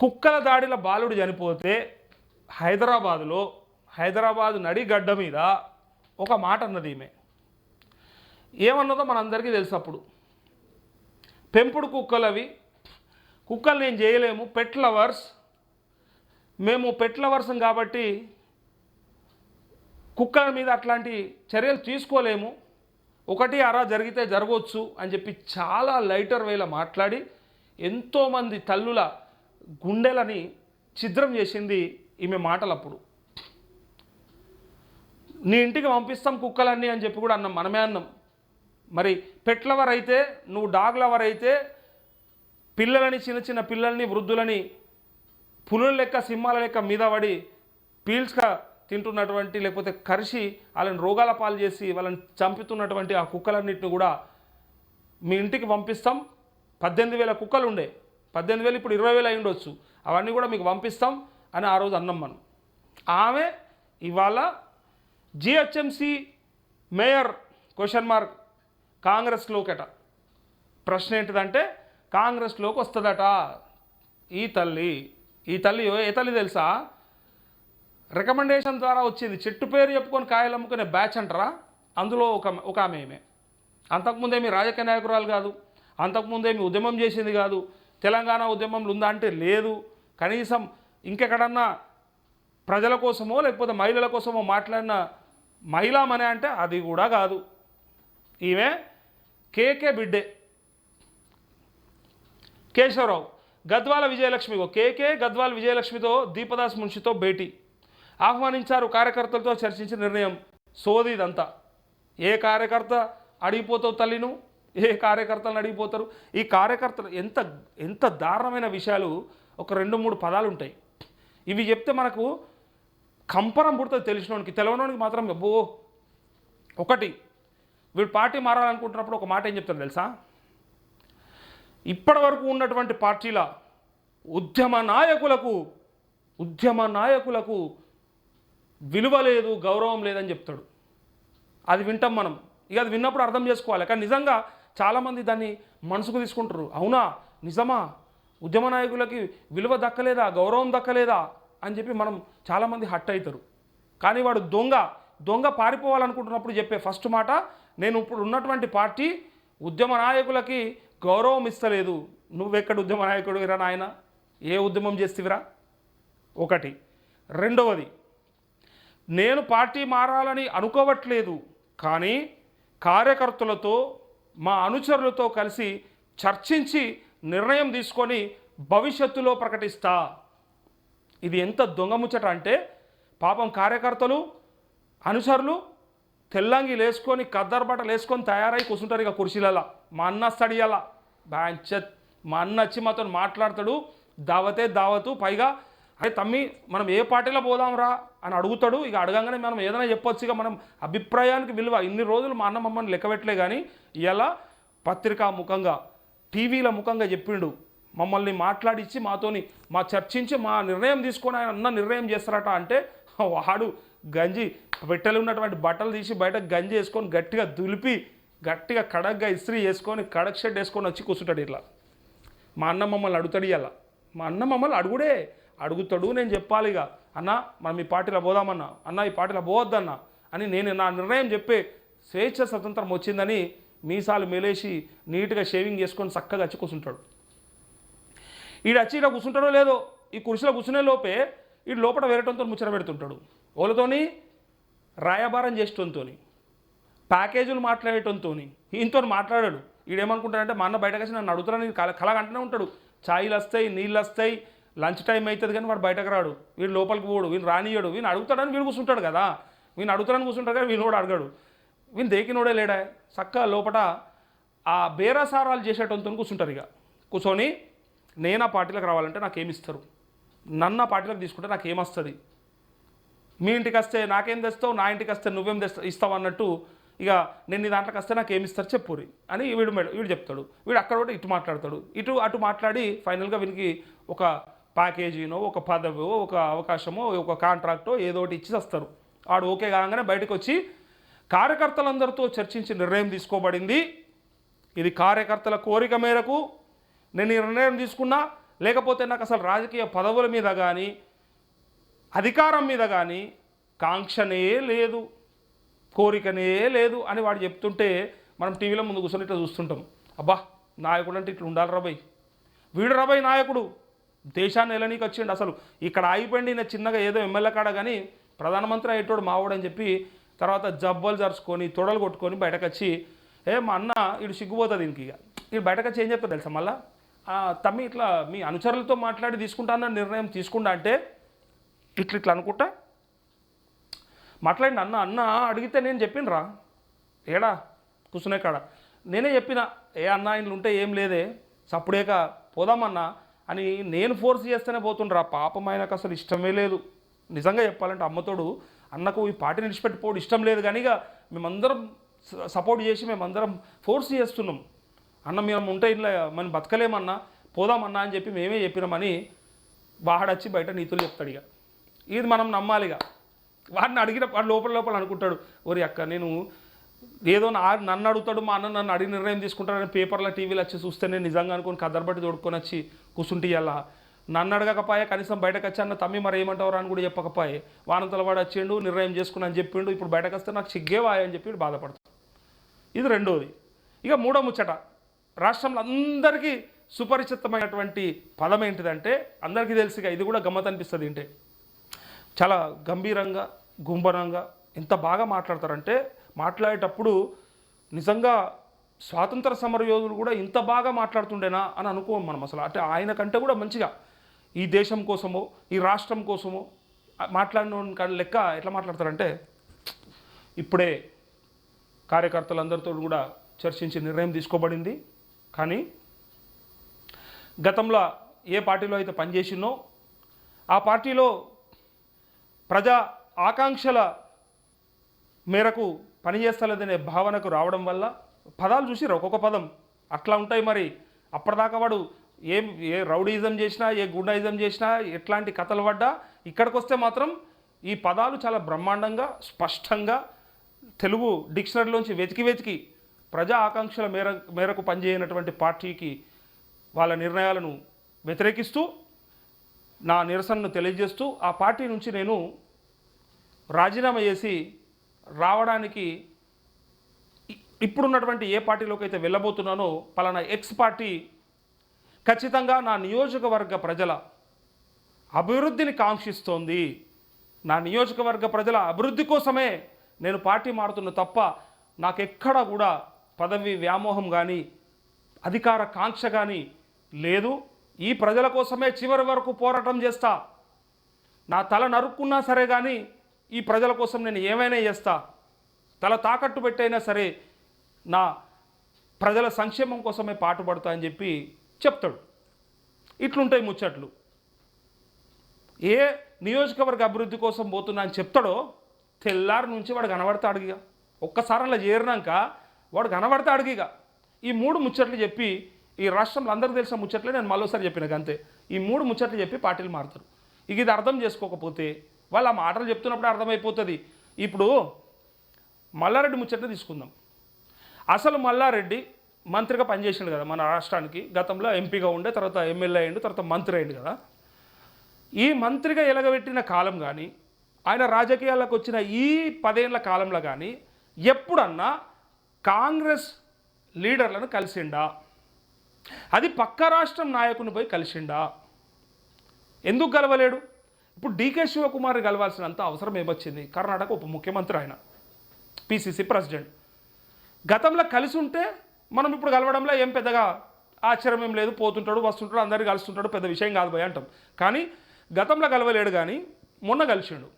కుక్కల దాడిలో బాలుడు చనిపోతే హైదరాబాదులో హైదరాబాదు నడిగడ్డ మీద ఒక మాట అన్నది ఈమె. ఏమన్నదో మనందరికీ తెలుసు అప్పుడు. పెంపుడు కుక్కలు అవి కుక్కలు నేను చేయలేము పెట్ లవర్స్ మేము పెట్ లవర్స్ కాబట్టి కుక్కల మీద అట్లాంటి చర్యలు తీసుకోలేము. ఒకటి అరా జరిగితే జరగవచ్చు అని చెప్పి చాలా లైటర్ వేల మాట్లాడి ఎంతోమంది తల్లుల గుండెలని ఛిద్రం చేసింది ఈమె మాటలప్పుడు. నీ ఇంటికి పంపిస్తాం కుక్కలన్నీ అని చెప్పి కూడా అన్నాం మనమే అన్నాం. మరి పెట్ లవర్ అయితే నువ్వు డాగ్ లవర్ అయితే పిల్లలని చిన్న చిన్న పిల్లల్ని వృద్ధులని పులుల లెక్క సింహాల లెక్క మీద పడి పీల్స్గా తింటున్నటువంటి లేకపోతే కరిసి వాళ్ళని రోగాల పాలు చేసి వాళ్ళని చంపుతున్నటువంటి ఆ కుక్కలన్నింటిని కూడా మీ ఇంటికి పంపిస్తాం. పద్దెనిమిది వేల కుక్కలు ఉండే పద్దెనిమిది వేలు ఇప్పుడు ఇరవై వేలు అయి ఉండొచ్చు. అవన్నీ కూడా మీకు పంపిస్తాం అని ఆ రోజు అన్నాం మనం. ఆమె ఇవాళ జిహెచ్ఎంసి మేయర్ క్వశ్చన్ మార్క్ కాంగ్రెస్లోకట. ప్రశ్న ఏంటిదంటే కాంగ్రెస్లోకి వస్తుందట. ఈ తల్లి ఈ తల్లి ఏ తల్లి తెలుసా? రికమెండేషన్ ద్వారా వచ్చింది. చెట్టు పేరు చెప్పుకొని కాయలు అమ్ముకునే బ్యాచ్ అంటారా? అందులో ఒక ఒక ఆమె ఈమె. అంతకుముందేమి రాజకీయ నాయకురాలు కాదు. అంతకుముందేమి ఉద్యమం చేసింది కాదు. తెలంగాణ ఉద్యమంలో ఉందా అంటే లేదు. కనీసం ఇంకెక్కడన్నా ప్రజల కోసమో లేకపోతే మహిళల కోసమో మాట్లాడిన మహిళామనే అంటే అది కూడా కాదు. ఈమె కేకే బిడ్డే. కేశవరావు గద్వాల విజయలక్ష్మిగో కేకే గద్వాల విజయలక్ష్మితో దీపదాస్ మున్షితో భేటీ. ఆహ్వానించారు కార్యకర్తలతో చర్చించిన నిర్ణయం సోది ఇదంతా ఏ కార్యకర్త అడిగిపోతావు తల్లిను? ఏ కార్యకర్తలను అడిగిపోతారు? ఈ కార్యకర్తలు ఎంత ఎంత దారుణమైన విషయాలు ఒక రెండు మూడు పదాలు ఉంటాయి. ఇవి చెప్తే మనకు కంపరం పుడుతుంది తెలిసినోనికి. తెలవనోనికి మాత్రం అబ్బో! ఒకటి వీడు పార్టీ మారాలనుకుంటున్నప్పుడు ఒక మాట ఏం చెప్తారు తెలుసా? ఇప్పటి వరకు ఉన్నటువంటి పార్టీల ఉద్యమ నాయకులకు ఉద్యమ నాయకులకు విలువ లేదు గౌరవం లేదని చెప్తాడు. అది వింటాం మనం. ఇక అది విన్నప్పుడు అర్థం చేసుకోవాలి. కానీ నిజంగా చాలామంది దాన్ని మనసుకు తీసుకుంటారు. అవునా? నిజమా? ఉద్యమ నాయకులకి విలువ దక్కలేదా? గౌరవం దక్కలేదా? అని చెప్పి మనం చాలామంది హట్ అవుతారు కానీ వాడు దొంగ. దొంగ పారిపోవాలనుకుంటున్నప్పుడు చెప్పే ఫస్ట్ మాట నేను ఇప్పుడు ఉన్నటువంటి పార్టీ ఉద్యమ నాయకులకి గౌరవం ఇస్తలేదు. నువ్వెక్కడ ఉద్యమ నాయకుడు ఇరా నాయన? ఏ ఉద్యమం చేస్తేవిరా? ఒకటి. రెండవది నేను పార్టీ మారాలని అనుకోవట్లేదు కానీ కార్యకర్తలతో మా అనుచరులతో కలిసి చర్చించి నిర్ణయం తీసుకొని భవిష్యత్తులో ప్రకటిస్తా. ఇది ఎంత దొంగముచ్చట అంటే పాపం కార్యకర్తలు అనుచరులు తెల్లంగి లేసుకొని కద్దరు బట్టలు వేసుకొని తయారై కూర్చుంటారు ఇక కుర్చీలలో. మా అన్న స్టడియాల బాంచత్ మా అన్న వచ్చి మాతో మాట్లాడతాడు. దావతే దావతు పైగా అరే తమ్మి మనం ఏ పార్టీలో పోదాంరా అని అడుగుతాడు. ఇక అడగంగానే మనం ఏదైనా చెప్పొచ్చు. ఇక మనం అభిప్రాయానికి విలువ ఇన్ని రోజులు మా అన్న మమ్మల్ని లెక్కబెట్టలే కానీ ఇలా పత్రికా ముఖంగా టీవీల ముఖంగా చెప్పిండు. మమ్మల్ని మాట్లాడించి మాతోని మా చర్చించి మా నిర్ణయం తీసుకొని ఆయన అన్న నిర్ణయం చేస్తారట అంటే వాడు గంజి పెట్టెలు ఉన్నటువంటి బట్టలు తీసి బయట గంజి వేసుకొని గట్టిగా దులిపి గట్టిగా కడగ్గా ఇస్త్రీ వేసుకొని కడక్ షెడ్ వేసుకొని వచ్చి కూర్చుంటాడు ఇట్లా. మా అన్న మమ్మల్ని అడుగుతాడు ఇలా మా అన్న మమ్మల్ని అడుగుడే. అడుగుతాడు నేను చెప్పాలి ఇక. అన్న మనం ఈ పార్టీలో పోదామన్నా అన్న ఈ పార్టీలో పోవద్దన్నా అని నేను నా నిర్ణయం చెప్పే స్వేచ్ఛ స్వతంత్రం వచ్చిందని మీసాలు మెలేసి నీట్గా షేవింగ్ చేసుకొని చక్కగా వచ్చి కూర్చుంటాడు. ఈడు వచ్చి ఇక్కడ కూర్చుంటాడో లేదో ఈ కుర్చీలో కూర్చునే లోపే ఈ లోపల వేరేటంతో ముచ్చట పెడుతుంటాడు. వాళ్ళతోని రాయబారం చేసేటంతో ప్యాకేజీలు మాట్లాడేటంతో ఈయనతో మాట్లాడాడు. ఈడేమనుకుంటాడంటే మా అన్న బయటకు వచ్చి నన్ను అడుగుతానని కల కలగంటూనే ఉంటాడు. ఛాయలు వస్తాయి నీళ్ళు వస్తాయి లంచ్ టైం అవుతుంది కానీ వాడు బయటకు రాడు. వీడు లోపలికి పోడు. వీడు రానియడు వీని అడుగుతాడని వీడు కూర్చుంటాడు కదా. వీని అడుగుతాడని కూర్చుంటాడు కానీ వీడు కూడా అడగాడు. వీని దేకినోడే లేడా? చక్కగా లోపల ఆ బేరసారాలు చేసేటంతో కూర్చుంటారు ఇక. కూర్చొని నేను ఆ పార్టీలకు రావాలంటే నాకేమి ఇస్తారు నన్ను ఆ పార్టీలకు తీసుకుంటే నాకేమొస్తుంది? మీ ఇంటికి వస్తే నాకేం తెస్తావు? నా ఇంటికి వస్తే నువ్వేం తెస్తావు ఇస్తావు అన్నట్టు ఇక నేను నీ దాంట్లోకి వస్తే నాకు ఏమి ఇస్తారు చెప్పురి అని వీడు మేడ వీడు చెప్తాడు. వీడు అక్కడ కూడా ఇటు మాట్లాడతాడు. ఇటు అటు మాట్లాడి ఫైనల్గా వీనికి ఒక ప్యాకేజీనో ఒక పదవో ఒక అవకాశమో ఒక కాంట్రాక్టో ఏదో ఒకటి ఇచ్చి వస్తారు. వాడు ఓకే కాగానే బయటకు వచ్చి కార్యకర్తలందరితో చర్చించి నిర్ణయం తీసుకోబడింది. ఇది కార్యకర్తల కోరిక మేరకు నేను ఈ నిర్ణయం తీసుకున్నా లేకపోతే నాకు అసలు రాజకీయ పదవుల మీద కానీ అధికారం మీద కానీ కాంక్షనే లేదు కోరికనే లేదు అని వాడు చెప్తుంటే మనం టీవీలో ముందు కూర్చొని ఇట్లా చూస్తుంటాం. అబ్బా నాయకుడు అంటే ఇట్లా ఉండాలి రాబాయ్ వీడు రాబాయ్ నాయకుడు. దేశాన్ని ఎలనీకి వచ్చిండు అసలు. ఇక్కడ ఆగిపోయింది నేను చిన్నగా ఏదో ఎమ్మెల్యే కాడ కానీ ప్రధానమంత్రి అయ్యేటోడు మావాడు అని చెప్పి తర్వాత జబ్బలు జరుచుకొని తొడలు కొట్టుకొని బయటకు వచ్చి ఏ మా అన్న ఇటు సిగ్గుపోతుంది దీనికి ఇక. ఇటు బయటకు వచ్చి ఏం చెప్తారు తెలుసా మళ్ళా? తమ్మి ఇట్లా మీ అనుచరులతో మాట్లాడి తీసుకుంటానన్న నిర్ణయం తీసుకుంటా అంటే ఇట్లా ఇట్లా అనుకుంటా? మాట్లాడిన అన్న అన్న అడిగితే నేను చెప్పినరా? ఏడా? కూర్చునే కాడ. నేనే చెప్పిన ఏ అన్న ఇంట్లో ఉంటే ఏం లేదే. సప్పుడేక పోదామన్నా. అని నేను ఫోర్స్ చేస్తేనే పోతుండ్రా. పాపం ఆయనకు అసలు ఇష్టమే లేదు. నిజంగా చెప్పాలంటే అమ్మతోడు అన్నకు ఈ పార్టీని విడిచిపెట్టిపోవడం ఇష్టం లేదు కానీ ఇక మేమందరం సపోర్ట్ చేసి మేమందరం ఫోర్స్ చేస్తున్నాం. అన్న మేము ఉంటే ఇట్లా మనం బతకలేమన్నా పోదామన్నా అని చెప్పి మేమే చెప్పినామని వాడొచ్చి బయట నీతులు చెప్తాడు ఇక. ఇది మనం నమ్మాలి ఇక. వాడిని అడిగిన వాడు లోపల లోపల అనుకుంటాడు ఓరి అక్క నేను ఏదో నా నన్ను అడుగుతాడు మా అన్న నన్ను అడిగి నిర్ణయం తీసుకుంటాడని పేపర్లో టీవీలో వచ్చి చూస్తే నేను నిజంగా అనుకుని కదర్బట్టి తోడుకొని వచ్చి కూర్చుంటే ఇలా నన్ను అడగకపోయా కనీసం బయటకు వచ్చి అన్న తమ్మి మరి ఏమంటావు అని కూడా చెప్పకపోయే. వానంతల వాడు వచ్చిండు నిర్ణయం చేసుకుని అని చెప్పిండు ఇప్పుడు బయటకు వస్తే నాకు సిగ్గేవాయ అని చెప్పి బాధపడతాడు. ఇది రెండోది. ఇక మూడో ముచ్చట. రాష్ట్రంలో అందరికీ సుపరిచితమైనటువంటి పదం ఏంటిదంటే అందరికీ తెలుసుగా ఇది కూడా గమ్మత్ అనిపిస్తుంది ఏంటి చాలా గంభీరంగా గుంభరంగా ఎంత బాగా మాట్లాడతారంటే మాట్లాడేటప్పుడు నిజంగా స్వాతంత్ర సమర యోధులు కూడా ఇంత బాగా మాట్లాడుతుండేనా అని అనుకోం మనం అసలు. అంటే ఆయన కంటే కూడా మంచిగా ఈ దేశం కోసమో ఈ రాష్ట్రం కోసమో మాట్లాడిన లెక్క ఎట్లా మాట్లాడతారంటే ఇప్పుడే కార్యకర్తలందరితో కూడా చర్చించి నిర్ణయం తీసుకోబడింది. కానీ గతంలో ఏ పార్టీలో అయితే పనిచేసినో ఆ పార్టీలో ప్రజా ఆకాంక్షల మేరకు పనిచేస్తలేదనే భావనకు రావడం వల్ల పదాలు చూసిరా ఒక్కొక్క పదం అట్లా ఉంటాయి మరి. అప్పటిదాకా వాడు ఏం ఏ రౌడీజం చేసినా ఏ గుండాయిజం చేసినా ఎట్లాంటి కథలు పడ్డా ఇక్కడికి వస్తే మాత్రం ఈ పదాలు చాలా బ్రహ్మాండంగా స్పష్టంగా తెలుగు డిక్షనరీలోంచి వెతికి వెతికి ప్రజా ఆకాంక్షల మేర మేరకు పనిచేయనటువంటి పార్టీకి వాళ్ళ నిర్ణయాలను వ్యతిరేకిస్తూ నా నిరసనను తెలియజేస్తూ ఆ పార్టీ నుంచి నేను రాజీనామా చేసి రావడానికి ఇప్పుడున్నటువంటి ఏ పార్టీలోకి అయితే వెళ్ళబోతున్నానో పలానా ఎక్స్ పార్టీ ఖచ్చితంగా నా నియోజకవర్గ ప్రజల అభివృద్ధిని కాంక్షిస్తోంది. నా నియోజకవర్గ ప్రజల అభివృద్ధి కోసమే నేను పార్టీ మారుతున్న తప్ప నాకెక్కడా కూడా పదవి వ్యామోహం కానీ అధికార కాంక్ష కానీ లేదు. ఈ ప్రజల కోసమే చివరి వరకు పోరాటం చేస్తా. నా తల నరుక్కున్నా సరే కానీ ఈ ప్రజల కోసం నేను ఏమైనా చేస్తా? తల తాకట్టు పెట్టైనా సరే నా ప్రజల సంక్షేమం కోసమే పాటుపడతా అని చెప్పి చెప్తాడు. ఇట్లుంటాయి ముచ్చట్లు. ఏ నియోజకవర్గ అభివృద్ధి కోసం పోతున్నా అని చెప్తాడో తెల్లారి నుంచి వాడు కనబడతాడు ఇక. ఒక్కసారి అలా చేరినాక వాడు కనబడతాడు ఇక. ఈ మూడు ముచ్చట్లు చెప్పి ఈ రాష్ట్రంలో అందరికీ తెలిసిన ముచ్చట్లే నేను మరోసారి చెప్పిన అంతే. ఈ మూడు ముచ్చట్లు చెప్పి పార్టీలు మారుతారు. ఇక ఇది అర్థం చేసుకోకపోతే వాళ్ళు ఆ మాటలు చెప్తున్నప్పుడు అర్థమైపోతుంది. ఇప్పుడు మల్లారెడ్డి ముచ్చట తీసుకుందాం. అసలు మల్లారెడ్డి మంత్రిగా పనిచేసిండు కదా మన రాష్ట్రానికి. గతంలో ఎంపీగా ఉండే తర్వాత ఎమ్మెల్యే అయ్యిండు తర్వాత మంత్రి అయ్యిండు కదా. ఈ మంత్రిగా ఎలగబెట్టిన కాలం కానీ ఆయన రాజకీయాలకు వచ్చిన ఈ పదేళ్ళ కాలంలో కానీ ఎప్పుడన్నా కాంగ్రెస్ లీడర్లను కలిసిండా? అది పక్క రాష్ట్రం నాయకుని పోయి కలిసిండా? ఎందుకు కలవలేడు? ఇప్పుడు డీకే శివకుమార్ కలవాల్సినంత అవసరం ఏమొచ్చింది? కర్ణాటక ఉప ముఖ్యమంత్రి ఆయన పిసిసి ప్రెసిడెంట్ గతంలో కలిసి ఉంటే మనం ఇప్పుడు కలవడంలో ఏం పెద్దగా ఆశ్చర్యం ఏం లేదు. పోతుంటాడు వస్తుంటాడు అందరినీ కలుస్తుంటాడు పెద్ద విషయం కాదు భయ అంటాం. కానీ గతంలో కలవలేడు కానీ మొన్న కలిసిండు.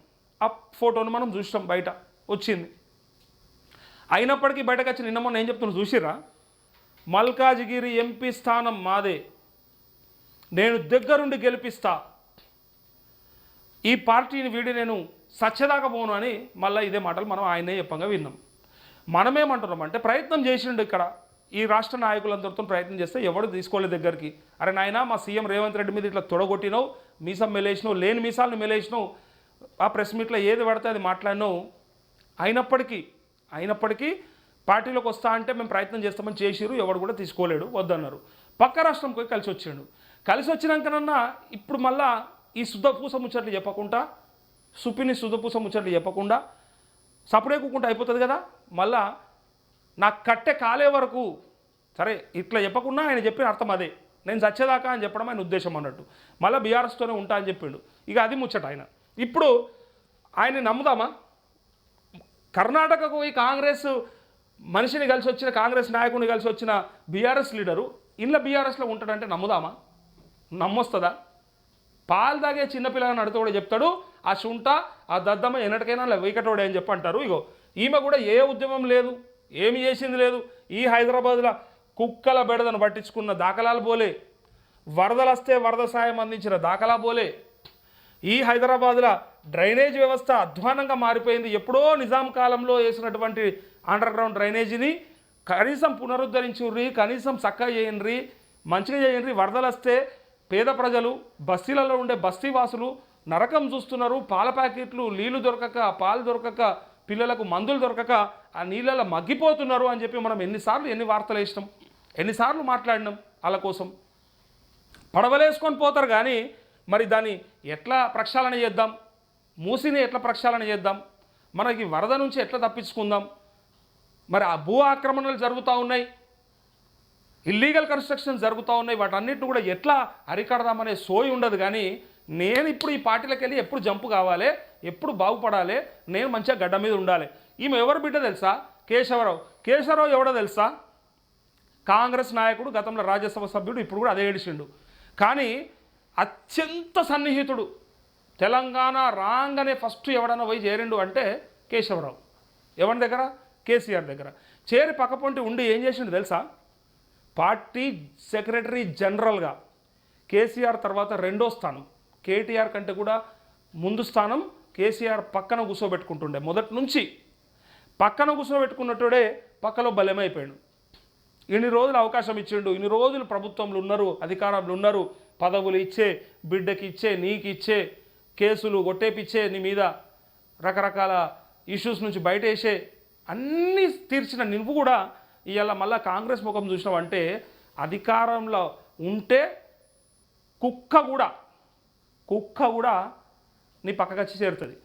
ఆ ఫోటోను మనం చూసినాం బయట వచ్చింది. అయినప్పటికీ బయటకు వచ్చి నిన్న మొన్న ఏం చెప్తున్నాను చూసిరా మల్కాజ్గిరి ఎంపీ స్థానం మాదే. నేను దగ్గరుండి గెలిపిస్తా. ఈ పార్టీని వీడి నేను సచ్చదాకపోను పోను అని మళ్ళీ ఇదే మాటలు మనం ఆయనే చెప్పంగా విన్నాం. మనమేమంటున్నాం అంటే ప్రయత్నం చేసిండు ఇక్కడ ఈ రాష్ట్ర నాయకులందరితో ప్రయత్నం చేస్తే ఎవడు తీసుకోలేదు దగ్గరికి. అరే నాయనా మా సీఎం రేవంత్ రెడ్డి మీద ఇట్లా తొడగొట్టినావు మీసం మెలేసినావు లేని మీసాలను మెలేసినావు ఆ ప్రెస్ మీట్లో ఏది పడితే అది మాట్లాడినావు. అయినప్పటికీ అయినప్పటికీ పార్టీలోకి వస్తా అంటే మేము ప్రయత్నం చేస్తామని చేసిరు ఎవడు కూడా తీసుకోలేడు వద్దన్నారు. పక్క రాష్ట్రం పోయి కలిసి వచ్చిండు కలిసి వచ్చినాకనన్నా ఇప్పుడు మళ్ళా ఈ శుద్ధపూస ముచ్చట్లు చెప్పకుండా సుపిని శుద్ధపూస ముచ్చట్లు చెప్పకుండా సపరే కూకుంటే అయిపోతుంది కదా? మళ్ళా నాకు కట్టె కాలే వరకు సరే ఇట్లా చెప్పకుండా ఆయన చెప్పిన అర్థం అదే. నేను చచ్చేదాకా అని చెప్పడం ఆయన ఉద్దేశం అన్నట్టు. మళ్ళీ బీఆర్ఎస్తోనే ఉంటా అని చెప్పిండు. ఇక అది ముచ్చట ఆయన. ఇప్పుడు ఆయన్ని నమ్ముదామా? కర్ణాటకకు ఈ కాంగ్రెస్ మనిషిని కలిసి వచ్చిన కాంగ్రెస్ నాయకుడిని కలిసి వచ్చిన బీఆర్ఎస్ లీడరు ఇంట్లో బీఆర్ఎస్లో ఉంటాడంటే నమ్ముదామా? నమ్మొస్తుందా? పాలు తాగే చిన్నపిల్లగాని అడితే కూడా చెప్తాడు ఆ శుంఠ ఆ దద్దమ్మ ఎన్నటికైనా వెయికటోడే అని చెప్పి అంటారు. ఇగో ఈమె కూడా ఏ ఉద్యమం లేదు ఏమి చేసింది లేదు. ఈ హైదరాబాద్లో కుక్కల బెడదను పట్టించుకున్న దాఖలాలు పోలే. వరదలు వస్తే వరద సాయం అందించిన దాఖలా పోలే. ఈ హైదరాబాద్లో డ్రైనేజ్ వ్యవస్థ అధ్వానంగా మారిపోయింది. ఎప్పుడో నిజాం కాలంలో వేసినటువంటి అండర్ గ్రౌండ్ డ్రైనేజీని కనీసం పునరుద్ధరించుర్రి కనీసం చక్కగా చేయండి మంచిగా చేయండి. వరదలు వస్తే పేద ప్రజలు బస్తీలలో ఉండే బస్తీ వాసులు నరకం చూస్తున్నారు. పాల ప్యాకెట్లు నీళ్ళు దొరకక పాలు దొరకక పిల్లలకు మందులు దొరకక ఆ నీళ్ళలో మగ్గిపోతున్నారు అని చెప్పి మనం ఎన్నిసార్లు ఎన్ని వార్తలు వేసినాం? ఎన్నిసార్లు మాట్లాడినాం వాళ్ళ కోసం? పడవలేసుకొని పోతారు కానీ మరి దాన్ని ఎట్లా ప్రక్షాళన చేద్దాం? మూసిని ఎట్లా ప్రక్షాళన చేద్దాం? మనకి వరద నుంచి ఎట్లా తప్పించుకుందాం? మరి ఆ భూ ఆక్రమణలు జరుగుతూ ఉన్నాయి. ఇల్లీగల్ కన్స్ట్రక్షన్ జరుగుతూ ఉన్నాయి. వాటన్నిటిని కూడా ఎట్లా అరికడదామనే సోయి ఉండదు. కానీ నేను ఇప్పుడు ఈ పార్టీలకు వెళ్ళి ఎప్పుడు జంపు కావాలి ఎప్పుడు బాగుపడాలి నేను మంచిగా గడ్డ మీద ఉండాలి. ఈమె ఎవరు బిడ్డ తెలుసా? కేశవరావు. కేశవరావు ఎవడో తెలుసా? కాంగ్రెస్ నాయకుడు గతంలో రాజ్యసభ సభ్యుడు ఇప్పుడు కూడా అదే ఏడిచిండు కానీ అత్యంత సన్నిహితుడు తెలంగాణ రాగానే ఫస్ట్ ఎవడన్నా పోయి చేరిండు అంటే కేశవరావు. ఎవరి దగ్గర? కేసీఆర్ దగ్గర. చేరి పక్కపొంటి ఉండి ఏం చేసిండు తెలుసా? పార్టీ సెక్రటరీ జనరల్గా కేసీఆర్ తర్వాత రెండో స్థానం. కేటీఆర్ కంటే కూడా ముందు స్థానం కేసీఆర్ పక్కన కూర్చోబెట్టుకుంటుండే. మొదటి నుంచి పక్కన కూర్చోబెట్టుకున్నట్టుడే పక్కలో బలమైపోయాడు. ఇన్ని రోజులు అవకాశం ఇచ్చిండు. ఇన్ని రోజులు ప్రభుత్వంలో ఉన్నారు అధికారంలో ఉన్నారు. పదవులు ఇచ్చే బిడ్డకి ఇచ్చే నీకు ఇచ్చే కేసులు కొట్టేపిచ్చే నీ మీద రకరకాల ఇష్యూస్ నుంచి బయట వేసే అన్నీ తీర్చిన నువ్వు కూడా ఇవాళ మళ్ళీ కాంగ్రెస్ ముఖం చూసినామంటే అధికారంలో ఉంటే కుక్క కూడా కుక్క కూడా నీ పక్కకు వచ్చి చేరుతుంది.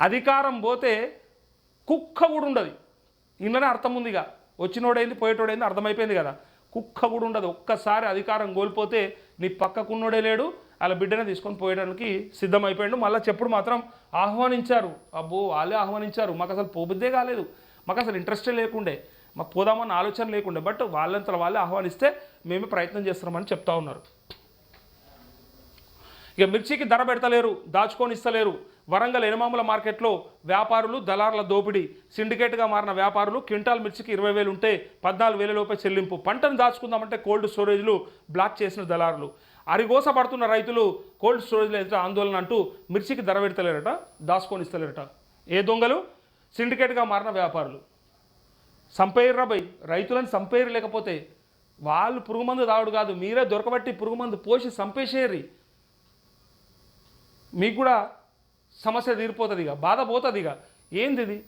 అధికారం పోతే కుక్క కూడా ఉండదు. ఇందులోనే అర్థం ఉంది ఇక. వచ్చినోడైంది పోయేటోడైంది అర్థమైపోయింది కదా. కుక్క కూడా ఉండదు. ఒక్కసారి అధికారం కోల్పోతే నీ పక్కకున్నోడే లేడు వాళ్ళ బిడ్డనే తీసుకొని పోయడానికి సిద్ధమైపోయాడు. మళ్ళీ చెప్పుడు మాత్రం ఆహ్వానించారు. అబ్బో వాళ్ళే ఆహ్వానించారు. మాకు అసలు పోబుద్దే కాలేదు. మాకు అసలు ఇంట్రెస్టే లేకుండే. మాకు పోదామన్న ఆలోచన లేకుండే. బట్ వాళ్ళంతా వాళ్ళే ఆహ్వానిస్తే మేమే ప్రయత్నం చేస్తున్నామని చెప్తా ఉన్నారు. ఇక మిర్చికి ధర పెడతలేరు దాచుకొని ఇస్తలేరు. వరంగల్ ఎనమాముల మార్కెట్లో వ్యాపారులు దళారుల దోపిడీ. సిండికేట్గా మారిన వ్యాపారులు క్వింటాల్ మిర్చికి ఇరవై వేలు ఉంటే పద్నాలుగు వేల లోపే చెల్లింపు. పంటను దాచుకుందామంటే కోల్డ్ స్టోరేజ్లు బ్లాక్ చేసిన దళారులు. అరిగోస పడుతున్న రైతులు కోల్డ్ స్టోరేజ్లో ఎదుట ఆందోళన అంటూ మిర్చికి ధర పెడతలేరట దాచుకొని ఇస్తలేరట. ఏ దొంగలు? సిండికేట్గా మారిన వ్యాపారులు. సంపేర్రా బై రైతులను సంపేరు లేకపోతే వాళ్ళు పురుగు మందు కాదు. మీరే దొరకబట్టి పురుగు మందు పోసి సంపేసేరి. మీకు కూడా సమస్య తీరిపోతుంది ఇక బాధ పోతుంది ఇక. ఏంది ఇది?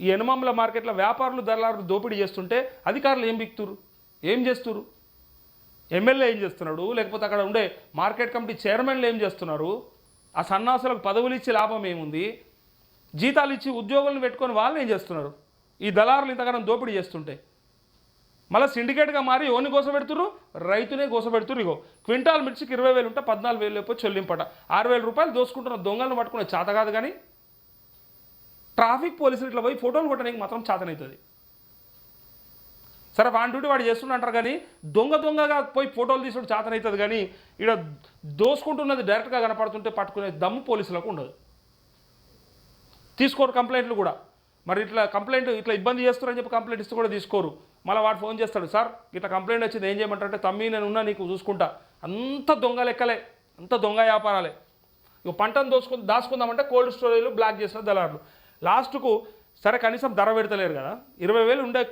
ఈ ఎనమాముల మార్కెట్లో వ్యాపారులు దళారులు దోపిడీ చేస్తుంటే అధికారులు ఏం బిక్తురు? ఏం చేస్తురు? ఎమ్మెల్యే ఏం చేస్తున్నాడు? లేకపోతే అక్కడ ఉండే మార్కెట్ కమిటీ చైర్మన్లు ఏం చేస్తున్నారు? ఆ సన్నాసులకు పదవులు ఇచ్చి లాభం ఏముంది? జీతాలు ఇచ్చి ఉద్యోగులను పెట్టుకొని వాళ్ళు ఏం చేస్తున్నారు? ఈ దళారులు ఇంతగానం దోపిడీ చేస్తుంటే. మళ్ళీ సిండికేట్గా మారి ఓని గోసపెడుతురు రైతునే గోసపెడుతురు ఇగో క్వింటాల్ మిర్చికి ఇరవై వేలు ఉంటే పద్నాలుగు వేలు లేకపోతే చెల్లింపట. ఆరు వేల రూపాయలు దోసుకుంటున్న దొంగలను పట్టుకునే చేత కాదు కానీ ట్రాఫిక్ పోలీసులు ఇట్లా పోయి ఫోటోలు కొట్టడానికి మాత్రం చేతనవుతుంది సరే వాడి డ్యూటీ వాడు చేస్తుండ అంటారు కానీ దొంగ దొంగగా పోయి ఫోటోలు తీసుకుంటే చేతనవుతుంది కానీ ఇక్కడ దోసుకుంటున్నది డైరెక్ట్గా కనపడుతుంటే పట్టుకునే దమ్ము పోలీసులకు ఉండదు. తీసుకోరు కంప్లైంట్లు కూడా. మరి ఇట్లా కంప్లైంట్ ఇట్లా ఇబ్బంది చేస్తారని చెప్పి కంప్లైంట్ ఇస్తే కూడా తీసుకోరు. మళ్ళీ వాడు ఫోన్ చేస్తాడు సార్ ఇట్లా కంప్లైంట్ వచ్చింది ఏం చేయమంటారంటే తమ్మి నేను ఉన్నా నీకు చూసుకుంటా. అంత దొంగ లెక్కలే అంత దొంగ వ్యాపారాలే. ఇక పంటను దోసుకుని దాచుకుందామంటే కోల్డ్ స్టోరేజ్లు బ్లాక్ చేసిన దళారులు. లాస్ట్కు సరే కనీసం ధర పెడతలేరు కదా. ఇరవై వేలు ఉండే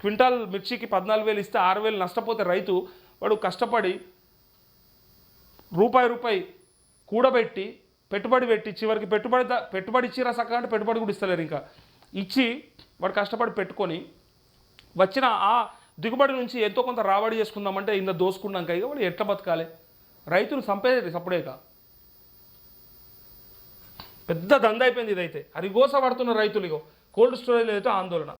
క్వింటాల్ మిర్చికి పద్నాలుగు వేలు ఇస్తే ఆరు వేలు నష్టపోతే రైతు వాడు కష్టపడి రూపాయి రూపాయి కూడబెట్టి పెట్టుబడి పెట్టి చివరికి పెట్టుబడి పెట్టుబడి ఇచ్చిరా సక్క అంటే పెట్టుబడి కూడా ఇస్తలేరు ఇంకా. ఇచ్చి వాడు కష్టపడి పెట్టుకొని వచ్చిన ఆ దిగుబడి నుంచి ఎంతో కొంత రాబడి చేసుకుందామంటే ఇంత దోసుకున్నాక ఇక వాడు ఎట్లా బతకాలి? రైతులు సంపేది సప్పుడేక పెద్ద దంద అయిపోయింది ఇదైతే. అరిగోస పడుతున్న రైతులు ఇగో. కోల్డ్ స్టోరేజ్ అయితే ఆందోళన.